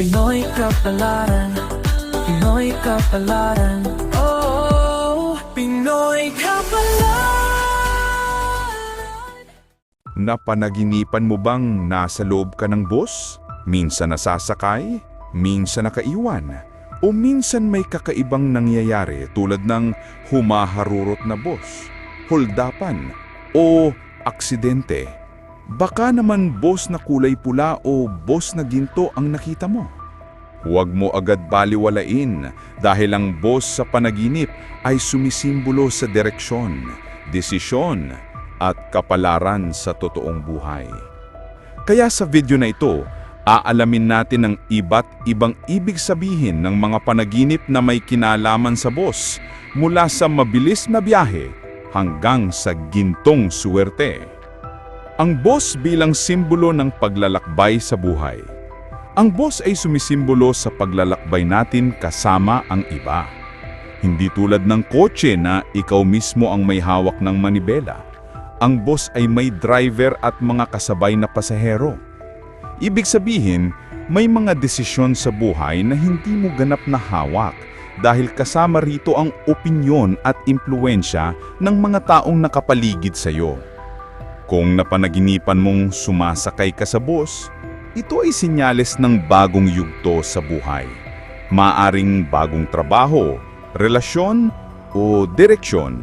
Pinoy Kapalaran Pinoy Kapalaran Oh, Pinoy Kapalaran Napanaginipan mo bang nasa loob ka ng bus? Minsan nasasakay, minsan nakaiwan, o minsan may kakaibang nangyayari tulad ng humaharurot na bus, holdapan, o aksidente. Baka naman boss na kulay pula o boss na ginto ang nakita mo. Huwag mo agad baliwalain dahil ang boss sa panaginip ay sumisimbolo sa direksyon, desisyon, at kapalaran sa totoong buhay. Kaya sa video na ito, aalamin natin ang iba't ibang ibig sabihin ng mga panaginip na may kinalaman sa boss mula sa mabilis na biyahe hanggang sa gintong suwerte. Ang boss bilang simbolo ng paglalakbay sa buhay. Ang boss ay sumisimbolo sa paglalakbay natin kasama ang iba. Hindi tulad ng kotse na ikaw mismo ang may hawak ng manibela. Ang boss ay may driver at mga kasabay na pasahero. Ibig sabihin, may mga desisyon sa buhay na hindi mo ganap na hawak dahil kasama rito ang opinyon at impluensya ng mga taong nakapaligid sa iyo. Kung napanaginipan mong sumasakay ka sa bus, ito ay sinyales ng bagong yugto sa buhay. Maaring bagong trabaho, relasyon, o direksyon.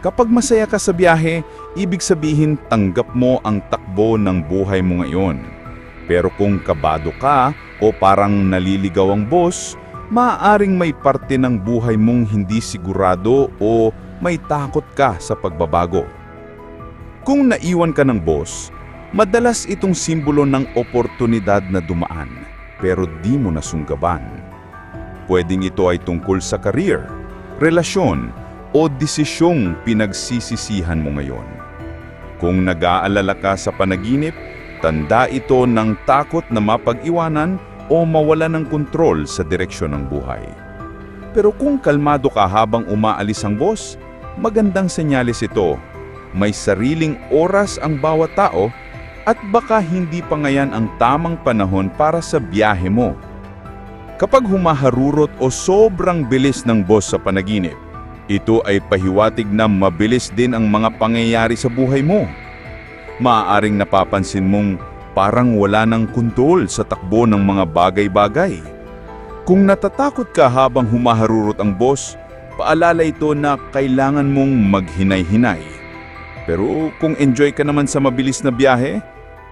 Kapag masaya ka sa biyahe, ibig sabihin tanggap mo ang takbo ng buhay mo ngayon. Pero kung kabado ka o parang naliligaw ang boss, maaaring may parte ng buhay mong hindi sigurado o may takot ka sa pagbabago. Kung naiwan ka ng boss, madalas itong simbolo ng oportunidad na dumaan pero di mo nasunggaban. Pwedeng ito ay tungkol sa career, relasyon, o desisyong pinagsisisihan mo ngayon. Kung nag-aalala ka sa panaginip, tanda ito ng takot na mapag-iwanan o mawala ng kontrol sa direksyon ng buhay. Pero kung kalmado ka habang umaalis ang boss, magandang senyales ito. May sariling oras ang bawat tao at baka hindi pa ngayon ang tamang panahon para sa biyahe mo. Kapag humaharurot o sobrang bilis ng boss sa panaginip, ito ay pahiwatig na mabilis din ang mga pangyayari sa buhay mo. Maaaring napapansin mong parang wala ng kontrol sa takbo ng mga bagay-bagay. Kung natatakot ka habang humaharurot ang boss, paalala ito na kailangan mong maghinay-hinay. Pero kung enjoy ka naman sa mabilis na biyahe,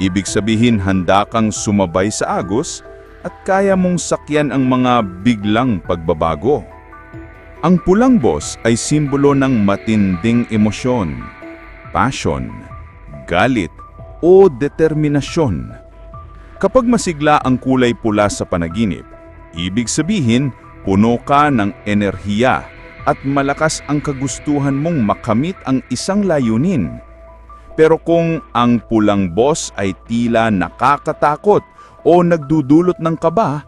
ibig sabihin handa kang sumabay sa agos at kaya mong sakyan ang mga biglang pagbabago. Ang pulang boss ay simbolo ng matinding emosyon, passion, galit o determinasyon. Kapag masigla ang kulay pula sa panaginip, ibig sabihin puno ka ng enerhiya at malakas ang kagustuhan mong makamit ang isang layunin. Pero kung ang pulang boss ay tila nakakatakot o nagdudulot ng kaba,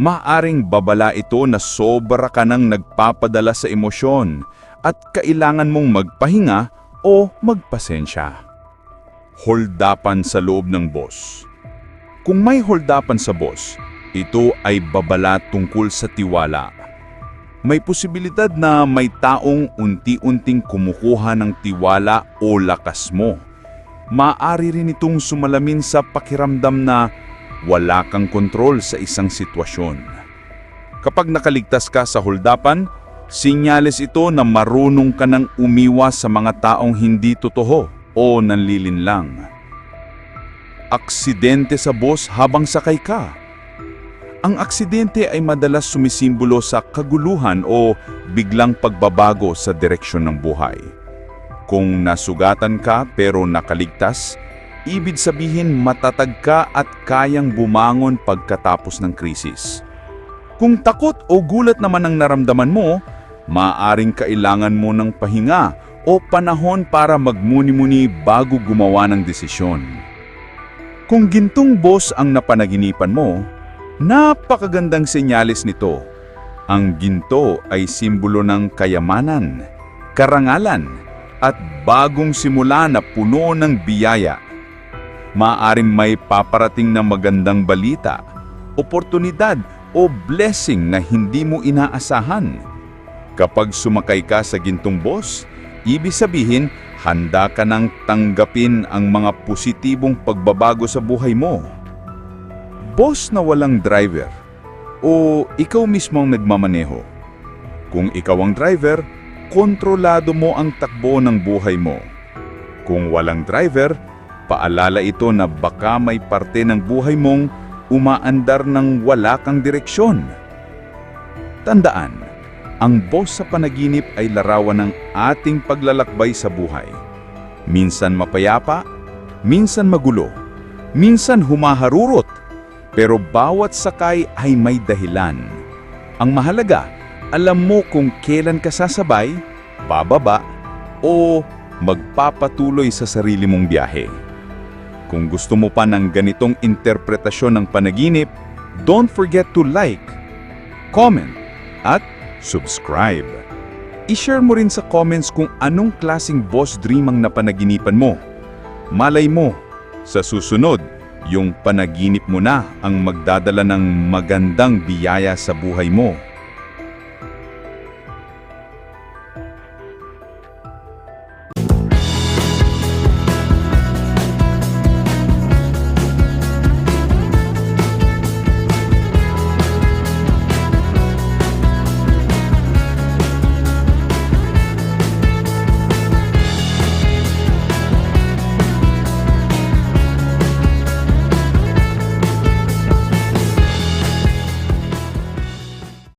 maaring babala ito na sobra ka nang nagpapadala sa emosyon at kailangan mong magpahinga o magpasensya. Holdapan sa loob ng boss Kung may holdapan sa boss, ito ay babala tungkol sa tiwala. May posibilidad na may taong unti-unting kumukuha ng tiwala o lakas mo. Maaari rin itong sumalamin sa pakiramdam na wala kang kontrol sa isang sitwasyon. Kapag nakaligtas ka sa holdapan, sinyales ito na marunong ka ng umiwas sa mga taong hindi totoo o nanlilinlang. Aksidente sa bus habang sakay ka. Ang aksidente ay madalas sumisimbolo sa kaguluhan o biglang pagbabago sa direksyon ng buhay. Kung nasugatan ka pero nakaligtas, ibig sabihin matatag ka at kayang bumangon pagkatapos ng krisis. Kung takot o gulat naman ang naramdaman mo, maaaring kailangan mo ng pahinga o panahon para magmuni-muni bago gumawa ng desisyon. Kung gintong boss ang napanaginipan mo, napakagandang senyales nito. Ang ginto ay simbolo ng kayamanan, karangalan, at bagong simula na puno ng biyaya. Maaring may paparating na magandang balita oportunidad o blessing na hindi mo inaasahan. Kapag sumakay ka sa gintong boss, ibig sabihin handa ka nang tanggapin ang mga positibong pagbabago sa buhay mo. Boss na walang driver o ikaw mismo ang nagmamaneho. Kung ikaw ang driver, kontrolado mo ang takbo ng buhay mo. Kung walang driver, paalala ito na baka may parte ng buhay mong umaandar ng wala kang direksyon. Tandaan, ang boss sa panaginip ay larawan ng ating paglalakbay sa buhay. Minsan mapayapa, minsan magulo, minsan humaharurot, pero bawat sakay ay may dahilan. Ang mahalaga, alam mo kung kailan ka sasabay, bababa, o magpapatuloy sa sarili mong biyahe. Kung gusto mo pa ng ganitong interpretasyon ng panaginip, don't forget to like, comment, at subscribe. I-share mo rin sa comments kung anong klasing boss dream ang napanaginipan mo. Malay mo, sa susunod, yung panaginip mo na ang magdadala ng magandang biyaya sa buhay mo.